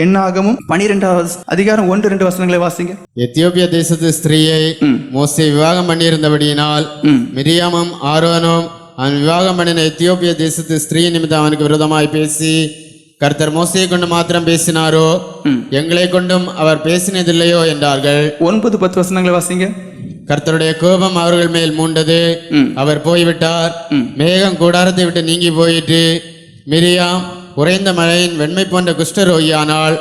எண்ணாகமும் பனிரெண்டாவது அதிகாரம் ஒன்று ரெண்டு வசனங்களை வாசிங்க. எத்தியோப்பிய தேசத்து ஸ்திரீயை மோசே விவாகம் பண்ணியிருந்தபடியினால் மிரியாமும் ஆரோனும் அவன் விவாகம் பண்ணின எத்தியோப்பிய தேசத்து ஸ்திரீ நிமித்தம் அவனுக்கு விரோதமாய் பேசி கர்த்தர் மோசையை கொண்டு மாத்திரம் பேசினாரோ? எங்களை கொண்டும் அவர் பேசினதில்லையோ? என்றார்கள். ஒன்பது பத்து வசனங்களை வாசிங்க. கர்த்தருடைய கோபம் அவர்கள் மேல் மூண்டது. அவர் போய்விட்டார். மேகம் கூடாரத்தை விட்டு நீங்கி போயிற்று. மிரியாம் உறைந்த மழையின் வெண்மை போன்ற குஷ்டரோகியானால்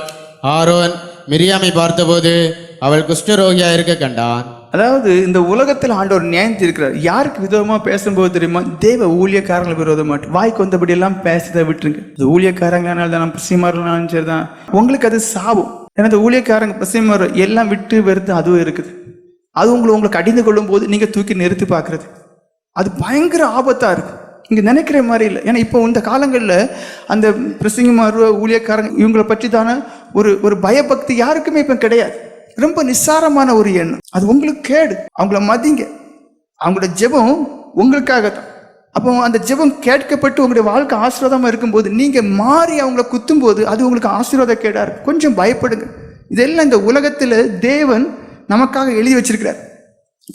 ஆரோன் மிரியாமை பார்த்தபோது அவள் குஷ்டரோகியா இருக்க கண்டான். அதாவது இந்த உலகத்தில் ஆண்டவர் நியாயம் இருக்கிறார் யாருக்கு விதமா பேசும்போது தெரியுமா? தேவ ஊழியக்காரங்களை விரோதமாட்டு வாய்க்கு வந்தபடி எல்லாம் பேசுறதை விட்டுருங்க. இந்த ஊழியக்காரங்களால தான் பசிமாறுனாலும் சரிதான். உங்களுக்கு அது சாபம். ஏன்னா இந்த ஊழியக்காரங்க பசிமாறு எல்லாம் விட்டு வெறுத்து அதுவும் இருக்குது. அது உங்களை உங்களுக்கு அடிந்து கொள்ளும் போது நீங்க தூக்கி நிறுத்தி பார்க்கிறது. அது பயங்கர ஆபத்தா இருக்கு. இங்கே நினைக்கிற மாதிரி இல்லை. ஏன்னா இப்போ இந்த காலங்களில் அந்த பிரசங்கமாரு ஊழியக்காரங்க இவங்களை பற்றி தானே ஒரு ஒரு பயபக்தி யாருக்குமே இப்போ கிடையாது. ரொம்ப நிஸ்சாரமான ஒரு எண்ணம். அது உங்களுக்கு கேடு. அவங்கள மதிங்க. அவங்களோட ஜெபம் உங்களுக்காக தான் அப்போ அந்த ஜெபம் கேட்கப்பட்டு உங்களுடைய வாழ்க்கை ஆசீர்வாதமாக இருக்கும்போது நீங்கள் மாறி அவங்கள குத்தும் போது அது உங்களுக்கு ஆசீர்வாத கேடாக இருக்கும் கொஞ்சம் பயப்படுங்க. இதெல்லாம் இந்த உலகத்தில் தேவன் நமக்காக எழுதி வச்சிருக்கிறார்.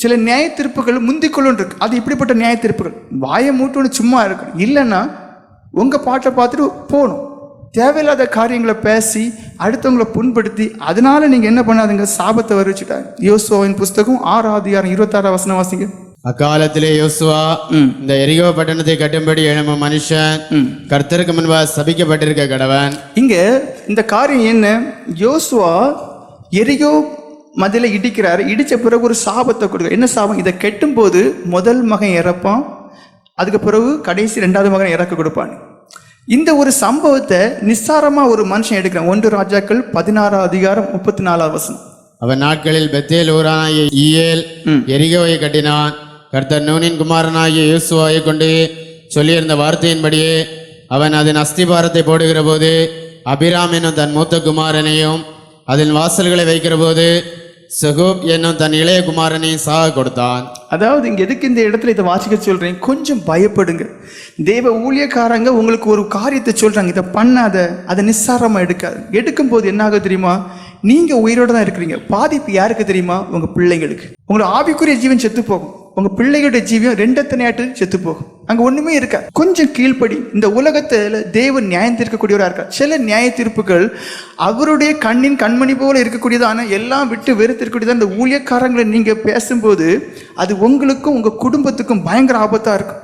சில நியாய தீர்ப்புகள் முந்திக்கொள்ளும் இருக்கு. அது இப்படிப்பட்ட நியாய தீர்ப்புகள் வாயை மூட்டுன்னு சும்மா இருக்கணும் இல்லைன்னா உங்க பாட்டை பார்த்துட்டு போகணும். தேவையில்லாத காரியங்களை பேசி அடுத்தவங்களை புண்படுத்தி அதனால நீங்க என்ன பண்ணாதுங்க? சாபத்தை வரிச்சுட்டாங்க யோசுவாவின் புஸ்தகம் ஆறாவது அதிகாரம் இருபத்தாறாம் வசனம் வாசிங்க. அக்காலத்திலே யோசுவா இந்த எரிகோ பட்டணத்தை கட்டும்படி எழும்பும் மனுஷன் கர்த்தருக்கு முன்பாக சபிக்கப்பட்டிருக்க கடவன். இங்க இந்த காரியம் என்ன? யோசுவா எரிகோ மதில இடிக்கிறாரு இடிச்ச பிறகு ஒரு சாபத்தை கொடுக்க என்ன சாபம்? இதை கெட்டும் போது முதல் மகன் இறப்பான் அதுக்கு பிறகு கடைசி ரெண்டாவது மகன் இறக்க கொடுப்பான். இந்த ஒரு சம்பவத்தை நிஸ்சாரமா ஒரு மனுஷன் எடுக்கிறான். ஒன்று ராஜாக்கள் பதினாறாம் அதிகாரம் முப்பத்தி நாலாவது வசனம். அவன் நாட்களில் பெத்தேல் ஊரானாகிய ஈயேல் எரிகோவை கட்டினான். கர்த்தர் நூனின் குமாரனாகிய யோசுவாவை கொண்டு சொல்லியிருந்த வார்த்தையின்படியே அவன் அதன் அஸ்திபாரத்தை போடுகிற போது அபிராம் என்னும் தன் மூத்த குமாரனையும் அதன் வாசல்களை வைக்கிற போது சகோப் என்னும் தன் இளைய குமாரனை சாக கொடுத்தான். அதாவது இங்க எதுக்கு இந்த இடத்துல இதை வாசிக்க சொல்றேன்? கொஞ்சம் பயப்படுங்க. தேவ ஊழியக்காரங்க உங்களுக்கு ஒரு காரியத்தை சொல்றாங்க. இதை பண்ணாத அதை நிஸ்சாரமா எடுக்காது. எடுக்கும் போது என்ன ஆகும் தெரியுமா? நீங்க உயிரோட தான் இருக்கிறீங்க. பாதிப்பு யாருக்கு தெரியுமா? உங்க பிள்ளைங்களுக்கு. உங்களோட ஆவிக்குரிய ஜீவன் செத்து போகும். உங்க பிள்ளைகளுடைய ஜீவியம் ரெண்டத்தை செத்து போகும். அங்க ஒண்ணுமே இருக்க கொஞ்சம் கீழ்ப்படி இந்த உலகத்துல தேவன் நியாயம் தீர்க்கக்கூடியவராக இருக்கார். சில நியாய தீர்ப்புகள் அவருடைய கண்ணின் கண்மணி போல இருக்கக்கூடியதான எல்லாம் விட்டு வெறுத்து இருக்கக்கூடியதான் இந்த ஊழியக்காரங்களை நீங்க பேசும்போது அது உங்களுக்கும் உங்க குடும்பத்துக்கும் பயங்கர ஆபத்தா இருக்கும்.